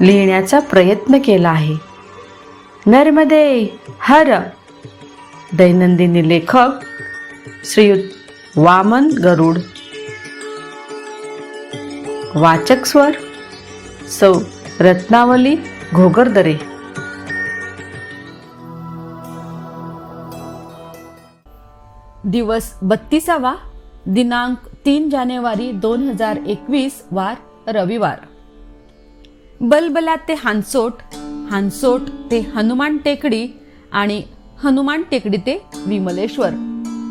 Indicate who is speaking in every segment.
Speaker 1: लिहिण्याचा प्रयत्न केला आहे. नर्मदे हर. दैनंदिनी लेखक श्रीयुत वामन गरुड. वाचक स्वर सौ. रत्नावली घोगरदरे.
Speaker 2: दिवस बत्तीसावा दिनांक तीन जानेवारी दोन हजार एकवीस वार रविवार. बलबला ते हानसोट हानसोट ते हनुमान टेकडी आणि हनुमान टेकडी ते विमलेश्वर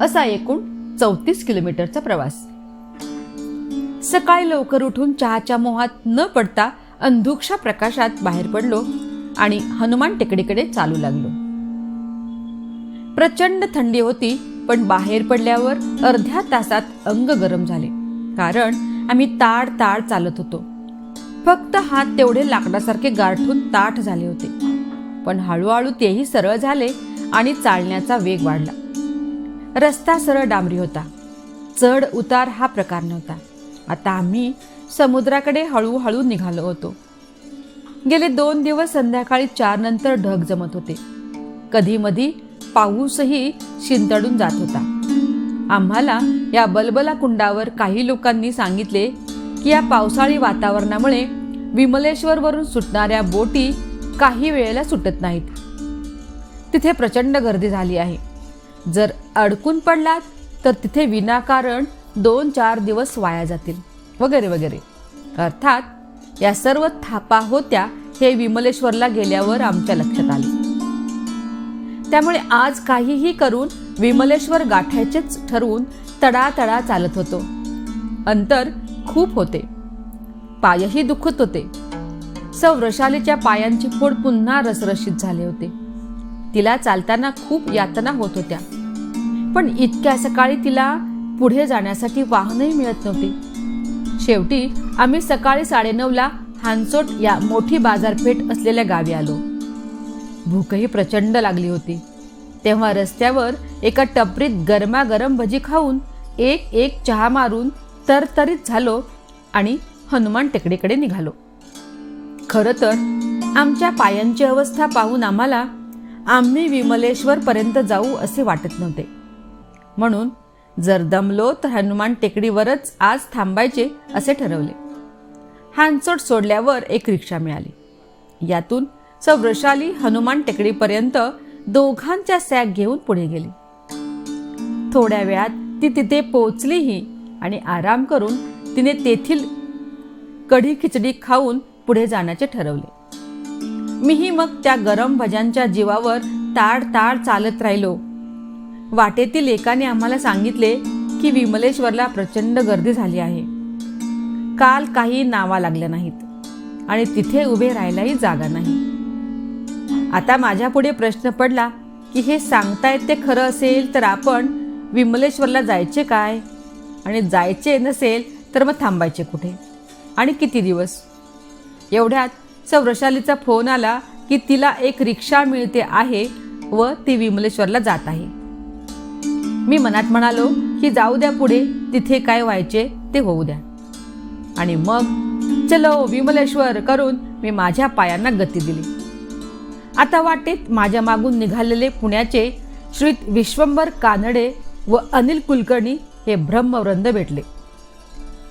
Speaker 2: असा एकूण चौतीस किलोमीटरचा प्रवास. सकाळी लवकर उठून चहाच्या मोहात न पडता अंधुक्षा प्रकाशात बाहेर पडलो आणि हनुमान टेकडीकडे चालू लागलो. प्रचंड थंडी होती पण बाहेर पडल्यावर अर्ध्या तासात अंग गरम झाले. कारण आम्ही ताड ताड चालत होतो. फक्त हात तेवढे लाकडासारखे गारठून ताठ झाले होते. पण हळूहळू तेही सरळ झाले आणि चालण्याचा वेग वाढला. रस्ता सरळ डांबरी होता. चढ उतार हा प्रकार नव्हता. आता आम्ही समुद्राकडे हळूहळू निघालो होतो. गेले दोन दिवस संध्याकाळी चार नंतर ढग जमत होते. कधी मधी पाऊसही शिंतडून जात होता. आम्हाला या बलबला कुंडावर काही लोकांनी सांगितले की या पावसाळी वातावरणामुळे विमलेश्वरवरून सुटणाऱ्या बोटी काही वेळेला सुटत नाहीत. तिथे प्रचंड गर्दी झाली आहे. जर अडकून पडलात तर तिथे विनाकारण दोन चार दिवस वाया जातील. वगैरे वगैरे. अर्थात या सर्व थापा होत्या हे विमलेश्वरला गेल्यावर आमच्या लक्षात आले. त्यामुळे आज काहीही करून विमलेश्वर गाठायचेच ठरवून तडातडा चालत होतो. अंतर खूप होते. पायही दुखत होते. सौ वृषालीच्या पायांची फोड पुन्हा रसरशीत झाले होते. तिला चालताना खूप यातना होत होत्या. पण इतक्या सकाळी तिला पुढे जाण्यासाठी वाहनही मिळत नव्हते. शेवटी आम्ही सकाळी साडेनऊला हानसोट या मोठी बाजारपेठ असलेल्या गावी आलो. भूकही प्रचंड लागली होती. तेव्हा रस्त्यावर एका टपरीत गरमागरम भजी खाऊन एक एक चहा मारून तरतरीत झालो आणि हनुमान टेकडीकडे निघालो. खरं तर आमच्या पायांची अवस्था पाहून आम्हाला आम्ही विमलेश्वर पर्यंत जाऊ असे वाटत नव्हते. म्हणून जर दमलो तर हनुमान टेकडीवरच आज थांबायचे असे ठरवले. हानसोट सोडल्यावर एक रिक्षा मिळाली. यातून सौ वृषाली हनुमान टेकडीपर्यंत दोघांच्या सॅग घेऊन पुढे गेली. थोड्या वेळात ती तिथे पोचलीही आणि आराम करून तिने तेथील कढी खिचडी खाऊन पुढे जाण्याचे ठरवले. मीही मग त्या गरम भज्यांच्या जीवावर ताड ताड चालत राहिलो. वाटेतील एकाने आम्हाला सांगितले की विमलेश्वरला प्रचंड गर्दी झाली आहे. काल काही नावा लागल्या नाहीत आणि तिथे उभे राहायलाही जागा नाही. आता माझ्या पुढे प्रश्न पडला की हे सांगतायत ते खरं असेल तर आपण विमलेश्वरला जायचे काय? आणि जायचे नसेल तर मग थांबायचे कुठे? आणि किती दिवस? एवढ्यात सवृशालीचा फोन आला की तिला एक रिक्षा मिळते आहे व ती विमलेश्वरला जात आहे. मी मनात म्हणालो की जाऊ द्या पुढे तिथे काय व्हायचे ते होऊ द्या. आणि मग चलो विमलेश्वर करून मी माझ्या पायांना गती दिली. आता वाटेत माझ्या मागून निघालेले पुण्याचे श्रीत विश्वंभर कानडे व अनिल कुलकर्णी हे ब्रह्मवृंद भेटले.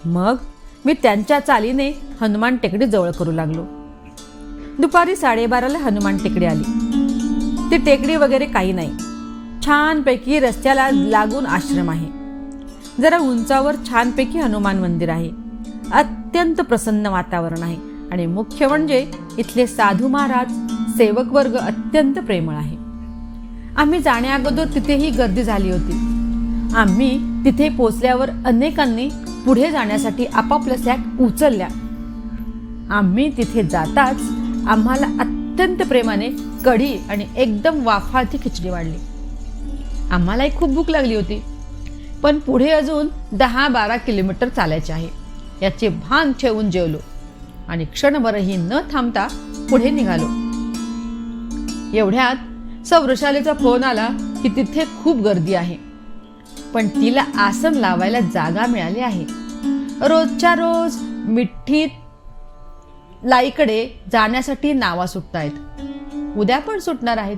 Speaker 2: मग मी त्यांच्या चालीने हनुमान टेकडी जवळ करू लागलो. दुपारी साडेबाराला हनुमान टेकडी आली. ती टेकडी वगैरे काही नाही. छानपैकी रस्त्याला लागून आश्रम आहे. जरा उंचावर छानपैकी हनुमान मंदिर आहे. अत्यंत प्रसन्न वातावरण आहे आणि मुख्य म्हणजे इथले साधू महाराज सेवक वर्ग अत्यंत प्रेमळ आहे. आम्ही जाण्याअगोदर तिथेही गर्दी झाली होती. आम्ही तिथे पोचल्यावर अनेकांनी पुढे जाण्यासाठी आपापल्या सॅक उचलल्या. आम्ही तिथे जाताच आम्हाला अत्यंत प्रेमाने कढी आणि एकदम वाफाळती खिचडी वाढली. आम्हालाही खूप भूक लागली होती पण पुढे अजून दहा बारा किलोमीटर चालायचे आहे. याचे भान ठेवून जेवलो आणि क्षणभरही न थांबता पुढे निघालो. एवढ्यात सौरशालेचा फोन आला की तिथे खूप गर्दी आहे. पण तिला आसन लावायला जागा मिळाली आहे. रोजच्या रोज मिठ्ठीत लाईकडे जाण्यासाठी नावा सुटतायत. उद्या पण सुटणार आहेत.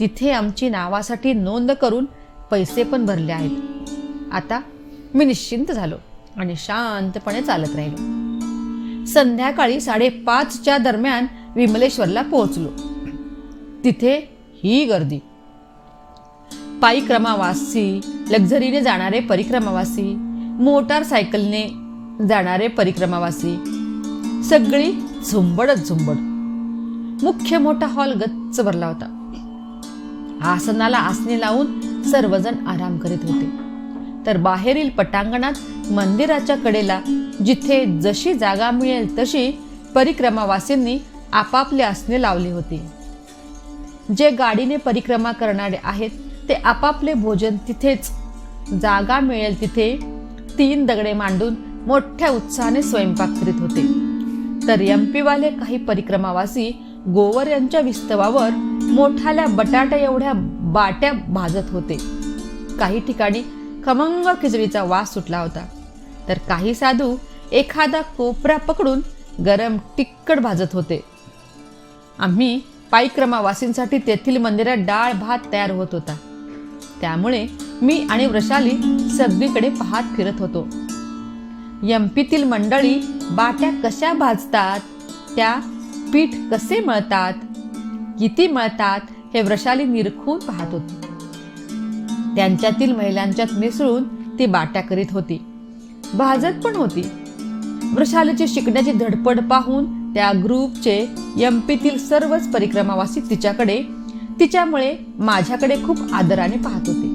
Speaker 2: तिथे आमची नावासाठी नोंद करून पैसे पण भरले आहेत. आता मी निश्चिंत झालो आणि शांतपणे चालत राहिलो. संध्याकाळी साडेपाचच्या दरम्यान विमलेश्वरला पोहोचलो. तिथे ही गर्दी. पायीक्रमावासी लक्झरीने जाणारे परिक्रमावासी मोटारसायकलने जाणारे परिक्रमावासी. सगळी झुंबडच झुंबड. मुख्य मोठा हॉल गच्च भरला होता. आसनाला आसने लावून सर्वजण आराम करीत होते. तर बाहेरील पटांगणात मंदिराच्या कडेला जिथे जशी जागा मिळेल तशी परिक्रमावासींनी आपापले आसने लावली होती. जे गाडीने परिक्रमा करणारे आहेत ते आपापले भोजन तिथेच. जागा मिळेल तिथे. तीन दगडे मांडून मोठ्या उत्साहाने स्वयंपाक करीत होते. तर एमपीवाले काही परिक्रमावासी गोवर यांच्या विस्तवावर मोठाल्या बटाट्या एवढ्या बाट्या भाजत होते. काही ठिकाणी खमंग खिचडीचा वास सुटला होता. तर काही साधू एखादा कोपरा पकडून गरम तिक्कट भाजत होते. आम्ही पायक्रमावासींसाठी तेथील मंदिरात डाळ भात तयार होत होता. त्यामुळे मी आणि वृषाली सगळीकडे पाहत फिरत होतो. यमपीतील मंडळी बाट्या कशा भाजतात त्या पीठ कसे मळतात किती मळतात हे वृषाली निरखून पाहत होती. त्यांच्यातील महिलांच्यात मिसळून ती बाट्या करीत होती. भाजत पण होती. वृषालीची शिकण्याची धडपड पाहून त्या ग्रुपचे एमपीतील सर्वच परिक्रमावासी तिच्याकडे तिच्यामुळे माझ्याकडे खूप आदराने पाहत होते.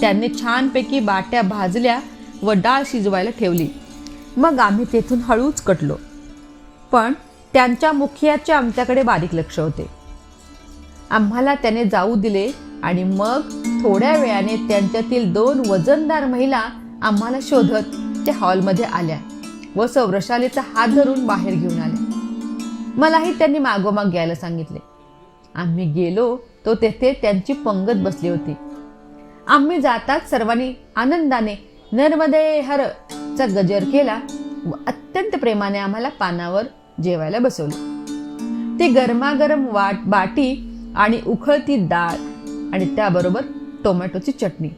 Speaker 2: त्यांनी छानपैकी बाट्या भाजल्या व डाळ शिजवायला ठेवली. मग आम्ही तेथून हळूच कटलो. पण त्यांच्या मुखियाचे आमच्याकडे बारीक लक्ष होते. आम्हाला त्याने जाऊ दिले आणि मग थोड्या वेळाने त्यांच्यातील दोन वजनदार महिला आम्हाला शोधत त्या हॉलमध्ये आल्या व सौरशालीचा हात धरून बाहेर घेऊन आल्या. मलाही त्यांनी मागोमाग घ्यायला सांगितले. आम्ही गेलो तो तेथे त्यांची पंगत बसली होती. आम्ही जाताच सर्वांनी आनंदाने नर्मदे हर चा गजर केला व अत्यंत प्रेमाने आम्हाला पानावर जेवायला बसवलं. ती गरमागरम वाट बाटी आणि उखळती डाळ आणि त्याबरोबर टोमॅटोची चटणी.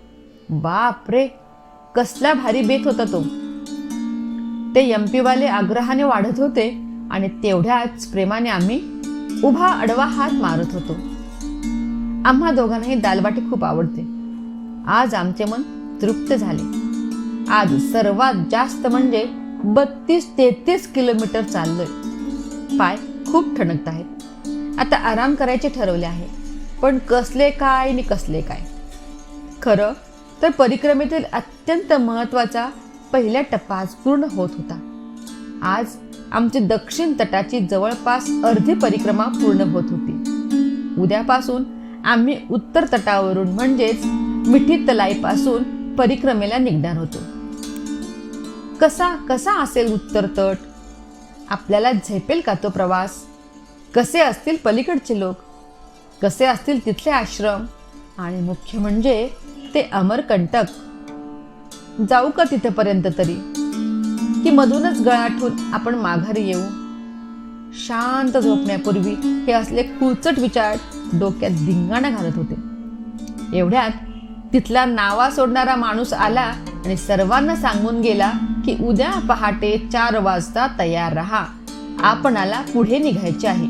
Speaker 2: बाप रे कसला भारी बेत होता तो. ते यमपीवाले आग्रहाने वाढत होते आणि तेवढ्याच प्रेमाने आम्ही उभा अडवा हात मारत होतो. आम्हा दोघांनाही दालबाटी खूप आवडते. आज आमचे मन तृप्त झाले. आज सर्वात जास्त म्हणजे बत्तीस तेहतीस किलोमीटर चाललोय. पाय खूप ठणकत आहेत. आता आराम करायचे ठरवले आहे. पण कसले काय आणि कसले काय? खरं तर परिक्रमेतील अत्यंत महत्त्वाचा पहिला टप्पा आज पूर्ण होत होता. आज आमची दक्षिण तटाची जवळपास अर्धी परिक्रमा पूर्ण होत होती. उद्यापासून आम्ही उत्तर तटावरून म्हणजेच मिठी तलाईपासून परिक्रमेला निघणार होतो. कसा कसा असेल उत्तर तट? आपल्याला झेपेल का तो प्रवास? कसे असतील पलीकडचे लोक? कसे असतील तिथले आश्रम? आणि मुख्य म्हणजे ते अमरकंटक. जाऊ का तिथेपर्यंत तरी? की मधूनच गळाठून आपण माघारी येऊ. शांत झोपण्यापूर्वी हे असले कुचट विचार डोक्यात धिंगाणा घालत होते. एवढ्यात तिथला नावा सोडणारा माणूस आला आणि सर्वांना सांगून गेला की उद्या पहाटे चार वाजता तयार राहा. आपणाला पुढे निघायचे आहे.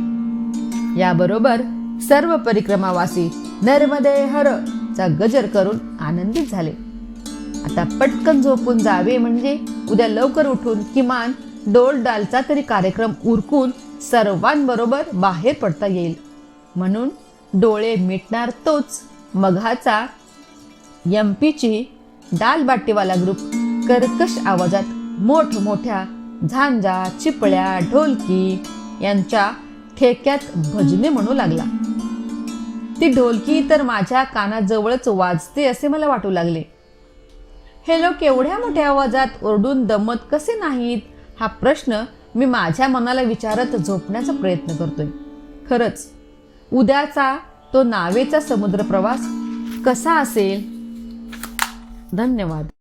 Speaker 2: याबरोबर सर्व परिक्रमावासी नर्मदे हर चा गजर करून आनंदित झाले. आता पटकन झोपून जावे म्हणजे उद्या लवकर उठून किमान डोल डालचा तरी कार्यक्रम उरकून सर्वांबरोबर बाहेर पडता येईल. म्हणून डोळे मिटणार तोच मघाचा एमपीची दालबाटीवाला ग्रुप कर्कश आवाजात मोठमोठ्या झांजा चिपळ्या ढोलकी यांच्या ठेक्यात भजने म्हणू लागला. ती ढोलकी तर माझ्या कानाजवळच वाजते असे मला वाटू लागले. हे लोक एवढ्या मोठ्या आवाजात ओरडून दमत कसे नाहीत हा प्रश्न मी माझ्या मनाला विचारत झोपण्याचा प्रयत्न करतोय. खरंच उद्याचा तो नावेचा समुद्र प्रवास कसा असेल? धन्यवाद.